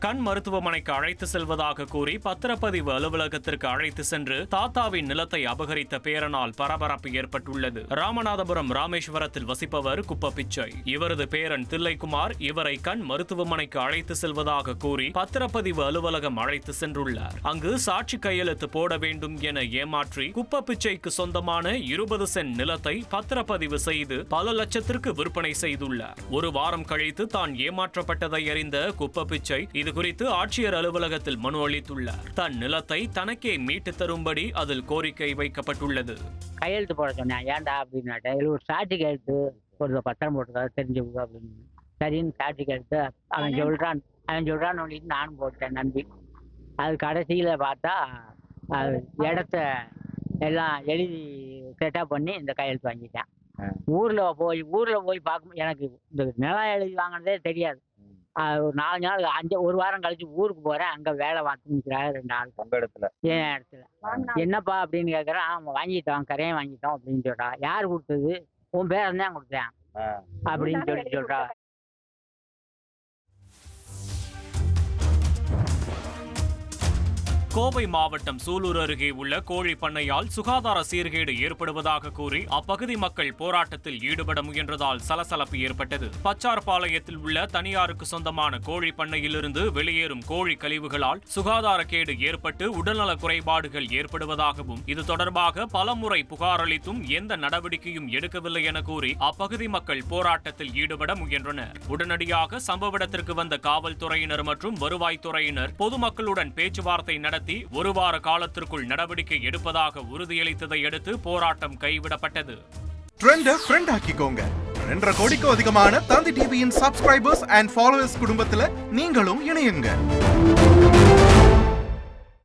கண் மருத்துவமனைக்கு அழைத்து செல்வதாக கூறி பத்திரப்பதிவு அலுவலகத்திற்கு அழைத்து சென்று தாத்தாவின் நிலத்தை அபகரித்த பேரனால் பரபரப்பு ஏற்பட்டுள்ளது. ராமநாதபுரம் ராமேஸ்வரத்தில் வசிப்பவர் குப்ப பிச்சை இவரது பேரன் தில்லைக்குமார் இவரை கண் மருத்துவமனைக்கு அழைத்து செல்வதாக கூறி பத்திரப்பதிவு அலுவலகம் அழைத்து சென்றுள்ளார். அங்கு சாட்சி கையெழுத்து போட வேண்டும் என ஏமாற்றி குப்ப பிச்சைக்கு சொந்தமான இருபது சென்ட் நிலத்தை பத்திரப்பதிவு செய்து பல லட்சத்திற்கு விற்பனை செய்துள்ளார். ஒரு வாரம் கழித்து தான் ஏமாற்றப்பட்டதை அறிந்த குப்ப பிச்சை இது குறித்து ஆட்சியர் அலுவலகத்தில் மனு அளித்துள்ளார். தன் நிலத்தை தனக்கே மீட்டு தரும்படி அதில் கோரிக்கை வைக்கப்பட்டுள்ளது. கையெழுத்து போட சொன்னேன். ஏன்டா அப்படின்னாட்ட ஒரு சாட்சி கையெழுத்து ஒரு பத்திரம் போட்டுருக்காது தெரிஞ்சுக்கோ அப்படின்னு. சரின்னு சாட்சி கையெழுத்து அவன் சொல்கிறான் அவன் சொல்கிறான்னு சொல்லிட்டு நானும் போட்டேன். நம்பி. அது கடைசியில் பார்த்தா அது இடத்த எல்லாம் எழுதி செட்டப் பண்ணி இந்த கையெழுத்து வாங்கிட்டேன். ஊரில் போய் ஊரில் போய் பார்க்கும் எனக்கு இந்த நிலம் எழுதி வாங்கினதே தெரியாது. ஒரு நாலு நாள் அஞ்சு ஒரு வாரம் கழிச்சு ஊருக்கு போகிறேன் அங்கே வேலை பார்த்து நிற்கிறாரு ரெண்டு ஆள். உங்க இடத்துல. என் இடத்துல? என்னப்பா? அப்படின்னு கேட்குறேன் ஆமாம் வாங்கிட்டோம். கரையும் வாங்கிட்டோம். அப்படின்னு சொல்றா. யார் கொடுத்தது? உன் பேரன் தான் கொடுத்தேன். அப்படின்னு சொல்லி சொல்றா. கோவை மாவட்டம் சூலூர் அருகே உள்ள கோழி பண்ணையால் சுகாதார சீர்கேடு ஏற்படுவதாக கூறி அப்பகுதி மக்கள் போராட்டத்தில் ஈடுபட முயன்றதால் சலசலப்பு ஏற்பட்டது. பச்சார்பாளையத்தில் உள்ள தனியாருக்கு சொந்தமான கோழி பண்ணையிலிருந்து வெளியேறும் கோழி கழிவுகளால் சுகாதார கேடு ஏற்பட்டு உடல்நல குறைபாடுகள் ஏற்படுவதாகவும் இது தொடர்பாக பலமுறை புகார் அளித்தும் எந்த நடவடிக்கையும் எடுக்கவில்லை என கூறி அப்பகுதி மக்கள் போராட்டத்தில் ஈடுபட முயன்றனர். உடனடியாக சம்பவ இடத்திற்கு வந்த காவல்துறையினர் மற்றும் வருவாய்த்துறையினர் பொதுமக்களுடன் பேச்சுவார்த்தை நடத்தி நடத்தி ஒரு வார காலத்திற்குள் நடவடிக்கை எடுப்பதாக உறுதியளித்ததை அடுத்து போராட்டம் கைவிடப்பட்டது. ட்ரெண்ட ஃப்ரெண்ட் ஆக்கிக்கோங்க. ரெண்டரை கோடிக்கும் அதிகமான தந்தி டிவியின் சப்ஸ்கிரைபர்ஸ் அண்ட் ஃபாலோவர்ஸ் குடும்பத்துல நீங்களும் இணையுங்க.